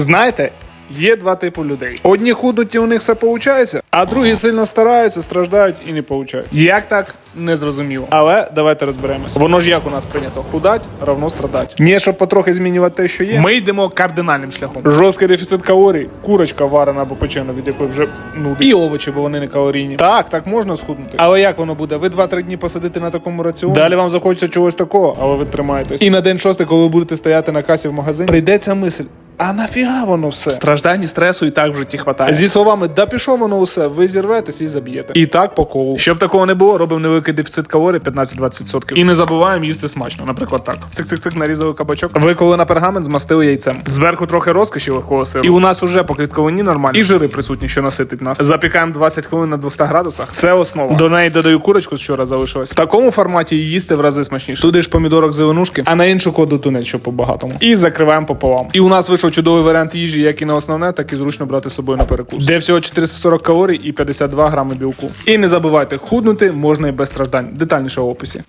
Знаєте, є два типи людей. Одні худнуть і у них все виходить, а другі сильно стараються, страждають і не виходить. Як так? Не зрозуміло. Але давайте розберемося. Воно ж як у нас прийнято: худать равно страдать. Ні, щоб потрохи змінювати те, що є. Ми йдемо кардинальним шляхом. Жорсткий дефіцит калорій, курочка варена або печена, від якої вже нудить. І овочі, бо вони не калорійні. Так, так можна схуднути. Але як воно буде? Ви 2-3 дні посидите на такому раціоні. Далі вам захочеться чогось такого, але ви тримаєтесь. І на день шостий, коли ви будете стояти на касі в магазині, прийдеться мисль. А нафіга воно все? Страждань і стресу і так в житті хватає. Зі словами, да пішов воно усе, ви зірветесь і заб'єте. І так по колу. Щоб такого не було, робимо невеликий дефіцит калорій 15-20%. І не забуваємо їсти смачно. Наприклад, так. Цик-цик-цик нарізали кабачок. Ви на пергамент змастили яйцем. Зверху трохи розкоші легкого сиру. І у нас уже по клітковині нормально. І жири присутні, що наситить нас. Запікаємо 20 хвилин на 200 градусах. Це основа. До неї додаю курочку, з вчора залишилась. В такому форматі її їсти в рази смачніше. Туди ж помідорок зеленушки, а на іншу коду тунець, що по багатому. І закриваємо пополам. І у нас вийшов чудовий варіант їжі, як і на основне, так і зручно брати з собою на перекус. Де всього 440 калорій і 52 грами білку. І не забувайте, худнути можна і без страждань. Детальніше в описі.